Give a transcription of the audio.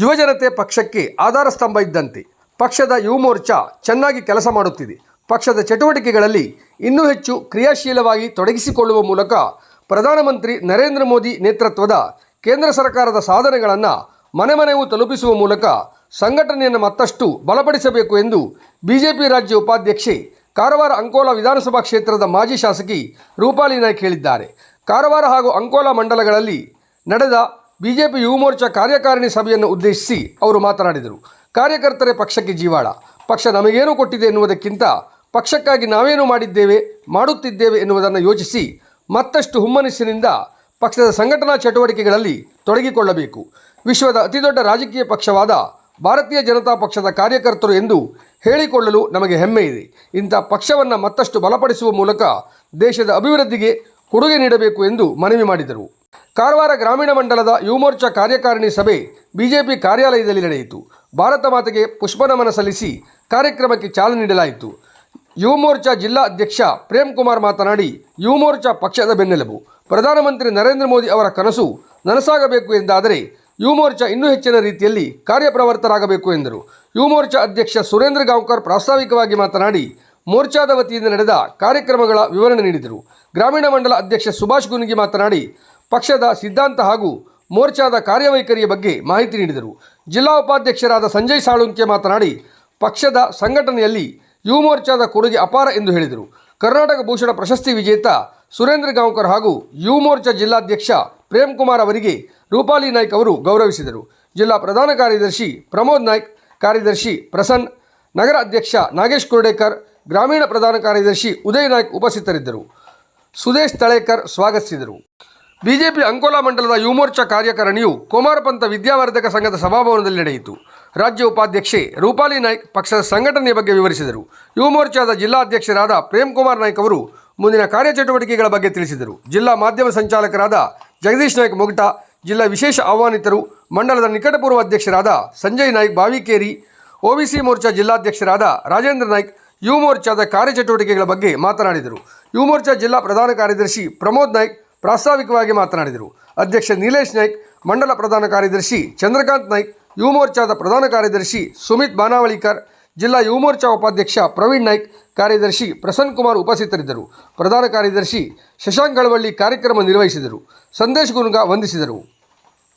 ಯುವಜನತೆ ಪಕ್ಷಕ್ಕೆ ಆಧಾರ ಸ್ತಂಭ ಇದ್ದಂತೆ. ಪಕ್ಷದ ಯುವ ಮೋರ್ಚಾ ಚೆನ್ನಾಗಿ ಕೆಲಸ ಮಾಡುತ್ತಿದೆ. ಪಕ್ಷದ ಚಟುವಟಿಕೆಗಳಲ್ಲಿ ಇನ್ನೂ ಹೆಚ್ಚು ಕ್ರಿಯಾಶೀಲವಾಗಿ ತೊಡಗಿಸಿಕೊಳ್ಳುವ ಮೂಲಕ ಪ್ರಧಾನಮಂತ್ರಿ ನರೇಂದ್ರ ಮೋದಿ ನೇತೃತ್ವದ ಕೇಂದ್ರ ಸರ್ಕಾರದ ಸಾಧನೆಗಳನ್ನು ಮನೆ ಮನೆಗೂ ತಲುಪಿಸುವ ಮೂಲಕ ಸಂಘಟನೆಯನ್ನು ಮತ್ತಷ್ಟು ಬಲಪಡಿಸಬೇಕು ಎಂದು ಬಿಜೆಪಿ ರಾಜ್ಯ ಉಪಾಧ್ಯಕ್ಷೆ ಕಾರವಾರ ಅಂಕೋಲಾ ವಿಧಾನಸಭಾ ಕ್ಷೇತ್ರದ ಮಾಜಿ ಶಾಸಕಿ ರೂಪಾಲಿ ನಾಯ್ಕ್ ಹೇಳಿದ್ದಾರೆ. ಕಾರವಾರ ಹಾಗೂ ಅಂಕೋಲಾ ಮಂಡಲಗಳಲ್ಲಿ ನಡೆದ ಬಿಜೆಪಿ ಯುವ ಮೋರ್ಚಾ ಕಾರ್ಯಕಾರಿಣಿ ಸಭೆಯನ್ನು ಉದ್ದೇಶಿಸಿ ಅವರು ಮಾತನಾಡಿದರು. ಕಾರ್ಯಕರ್ತರೇ ಪಕ್ಷಕ್ಕೆ ಜೀವಾಳ. ಪಕ್ಷ ನಮಗೇನು ಕೊಟ್ಟಿದೆ ಎನ್ನುವುದಕ್ಕಿಂತ ಪಕ್ಷಕ್ಕಾಗಿ ನಾವೇನು ಮಾಡಿದ್ದೇವೆ, ಮಾಡುತ್ತಿದ್ದೇವೆ ಎನ್ನುವುದನ್ನು ಯೋಚಿಸಿ ಮತ್ತಷ್ಟು ಹುಮ್ಮನಸ್ಸಿನಿಂದ ಪಕ್ಷದ ಸಂಘಟನಾ ಚಟುವಟಿಕೆಗಳಲ್ಲಿ ತೊಡಗಿಕೊಳ್ಳಬೇಕು. ವಿಶ್ವದ ಅತಿದೊಡ್ಡ ರಾಜಕೀಯ ಪಕ್ಷವಾದ ಭಾರತೀಯ ಜನತಾ ಪಕ್ಷದ ಕಾರ್ಯಕರ್ತರು ಎಂದು ಹೇಳಿಕೊಳ್ಳಲು ನಮಗೆ ಹೆಮ್ಮೆ ಇದೆ. ಇಂಥ ಪಕ್ಷವನ್ನು ಮತ್ತಷ್ಟು ಬಲಪಡಿಸುವ ಮೂಲಕ ದೇಶದ ಅಭಿವೃದ್ಧಿಗೆ ಕೊಡುಗೆ ನೀಡಬೇಕು ಎಂದು ಮನವಿ ಮಾಡಿದರು. ಕಾರವಾರ ಗ್ರಾಮೀಣ ಮಂಡಲದ ಯುವಮೋರ್ಚಾ ಕಾರ್ಯಕಾರಿಣಿ ಸಭೆ ಬಿಜೆಪಿ ಕಾರ್ಯಾಲಯದಲ್ಲಿ ನಡೆಯಿತು. ಭಾರತ ಮಾತೆಗೆ ಪುಷ್ಪನಮನ ಸಲ್ಲಿಸಿ ಕಾರ್ಯಕ್ರಮಕ್ಕೆ ಚಾಲನೆ ನೀಡಲಾಯಿತು. ಯುವಮೋರ್ಚಾ ಜಿಲ್ಲಾ ಅಧ್ಯಕ್ಷ ಪ್ರೇಮ್ ಕುಮಾರ್ ಮಾತನಾಡಿ ಯುವ ಮೋರ್ಚಾ ಪಕ್ಷದ ಬೆನ್ನೆಲುಬು. ಪ್ರಧಾನಮಂತ್ರಿ ನರೇಂದ್ರ ಮೋದಿ ಅವರ ಕನಸು ನನಸಾಗಬೇಕು ಎಂದಾದರೆ ಯುವಮೋರ್ಚಾ ಇನ್ನೂ ಹೆಚ್ಚಿನ ರೀತಿಯಲ್ಲಿ ಕಾರ್ಯಪ್ರವರ್ತರಾಗಬೇಕು ಎಂದರು. ಯುವಮೋರ್ಚಾ ಅಧ್ಯಕ್ಷ ಸುರೇಂದ್ರ ಗಾಂವ್ಕರ್ ಪ್ರಾಸ್ತಾವಿಕವಾಗಿ ಮಾತನಾಡಿ, ಮೋರ್ಚಾದ ವತಿಯಿಂದ ನಡೆದ ಕಾರ್ಯಕ್ರಮಗಳ ವಿವರಣೆ ನೀಡಿದರು. ಗ್ರಾಮೀಣ ಮಂಡಲ ಅಧ್ಯಕ್ಷ ಸುಭಾಷ್ ಗುನ್ಗಿ ಮಾತನಾಡಿ ಪಕ್ಷದ ಸಿದ್ಧಾಂತ ಹಾಗೂ ಮೋರ್ಚಾದ ಕಾರ್ಯವೈಖರಿಯ ಬಗ್ಗೆ ಮಾಹಿತಿ ನೀಡಿದರು. ಜಿಲ್ಲಾ ಉಪಾಧ್ಯಕ್ಷರಾದ ಸಂಜಯ್ ಸಾಳುಂಕೆ ಮಾತನಾಡಿ, ಪಕ್ಷದ ಸಂಘಟನೆಯಲ್ಲಿ ಯುವ ಮೋರ್ಚಾದ ಕೊಡುಗೆ ಅಪಾರ ಎಂದು ಹೇಳಿದರು. ಕರ್ನಾಟಕ ಭೂಷಣ ಪ್ರಶಸ್ತಿ ವಿಜೇತ ಸುರೇಂದ್ರ ಗಾಂವ್ಕರ್ ಹಾಗೂ ಯುವ ಮೋರ್ಚಾ ಜಿಲ್ಲಾಧ್ಯಕ್ಷ ಪ್ರೇಮ್ ಕುಮಾರ್ ಅವರಿಗೆ ರೂಪಾಲಿ ನಾಯ್ಕ್ ಅವರು ಗೌರವಿಸಿದರು. ಜಿಲ್ಲಾ ಪ್ರಧಾನ ಕಾರ್ಯದರ್ಶಿ ಪ್ರಮೋದ್ ನಾಯ್ಕ್, ಕಾರ್ಯದರ್ಶಿ ಪ್ರಸನ್ನ, ನಗರ ಅಧ್ಯಕ್ಷ ನಾಗೇಶ್ ಕುರ್ಡೇಕರ್, ಗ್ರಾಮೀಣ ಪ್ರಧಾನ ಕಾರ್ಯದರ್ಶಿ ಉದಯ್ ನಾಯ್ಕ್ ಉಪಸ್ಥಿತರಿದ್ದರು. ಸುದೇಶ್ ತಳೇಕರ್ ಸ್ವಾಗತಿಸಿದರು. ಬಿಜೆಪಿ ಅಂಕೋಲಾ ಮಂಡಲದ ಯುವಮೋರ್ಚಾ ಕಾರ್ಯಕಾರಣಿಯು ಕುಮಾರಪಂಥ ವಿದ್ಯಾವರ್ಧಕ ಸಂಘದ ಸಭಾಭವನದಲ್ಲಿ ನಡೆಯಿತು. ರಾಜ್ಯ ಉಪಾಧ್ಯಕ್ಷೆ ರೂಪಾಲಿ ನಾಯ್ಕ್ ಪಕ್ಷದ ಸಂಘಟನೆಯ ಬಗ್ಗೆ ವಿವರಿಸಿದರು. ಯುವಮೋರ್ಚಾದ ಜಿಲ್ಲಾಧ್ಯಕ್ಷರಾದ ಪ್ರೇಮ್ ಕುಮಾರ್ ನಾಯ್ಕ್ ಅವರು ಮುಂದಿನ ಕಾರ್ಯಚಟುವಟಿಕೆಗಳ ಬಗ್ಗೆ ತಿಳಿಸಿದರು. ಜಿಲ್ಲಾ ಮಾಧ್ಯಮ ಸಂಚಾಲಕರಾದ ಜಗದೀಶ್ ನಾಯ್ಕ್ ಮೊಗಟ ಜಿಲ್ಲಾ ವಿಶೇಷ ಆಹ್ವಾನಿತರು, ಮಂಡಲದ ನಿಕಟಪೂರ್ವ ಅಧ್ಯಕ್ಷರಾದ ಸಂಜಯ್ ನಾಯ್ಕ್ ಬಾವಿಕೇರಿ ಒಬಿಸಿ ಮೋರ್ಚಾ ಜಿಲ್ಲಾಧ್ಯಕ್ಷರಾದ ರಾಜೇಂದ್ರ ನಾಯ್ಕ್ ಯುವಮೋರ್ಚಾದ ಕಾರ್ಯಚಟುವಟಿಕೆಗಳ ಬಗ್ಗೆ ಮಾತನಾಡಿದರು. ಯುವಮೋರ್ಚಾ ಜಿಲ್ಲಾ ಪ್ರಧಾನ ಕಾರ್ಯದರ್ಶಿ ಪ್ರಮೋದ್ ನಾಯ್ಕ್ ಪ್ರಾಸ್ತಾವಿಕವಾಗಿ ಮಾತನಾಡಿದರು. ಅಧ್ಯಕ್ಷ ನೀಲೇಶ್ ನಾಯ್ಕ್, ಮಂಡಲ ಪ್ರಧಾನ ಕಾರ್ಯದರ್ಶಿ ಚಂದ್ರಕಾಂತ್ ನಾಯ್ಕ್ ಯುವ ಮೋರ್ಚಾದ ಪ್ರಧಾನ ಕಾರ್ಯದರ್ಶಿ ಸುಮಿತ್ ಬಾನಾವಳಿಕರ್, ಜಿಲ್ಲಾ ಯುವ ಮೋರ್ಚಾ ಉಪಾಧ್ಯಕ್ಷ ಪ್ರವೀಣ್ ನಾಯ್ಕ್, ಕಾರ್ಯದರ್ಶಿ ಪ್ರಸನ್ನ ಕುಮಾರ್ ಉಪಸ್ಥಿತರಿದ್ದರು. ಪ್ರಧಾನ ಕಾರ್ಯದರ್ಶಿ ಶಶಾಂಕ್ ಗಳವಳ್ಳಿ ಕಾರ್ಯಕ್ರಮ ನಿರ್ವಹಿಸಿದರು. ಸಂದೇಶ್ ಗುನ್ಗಾ ವಂದಿಸಿದರು.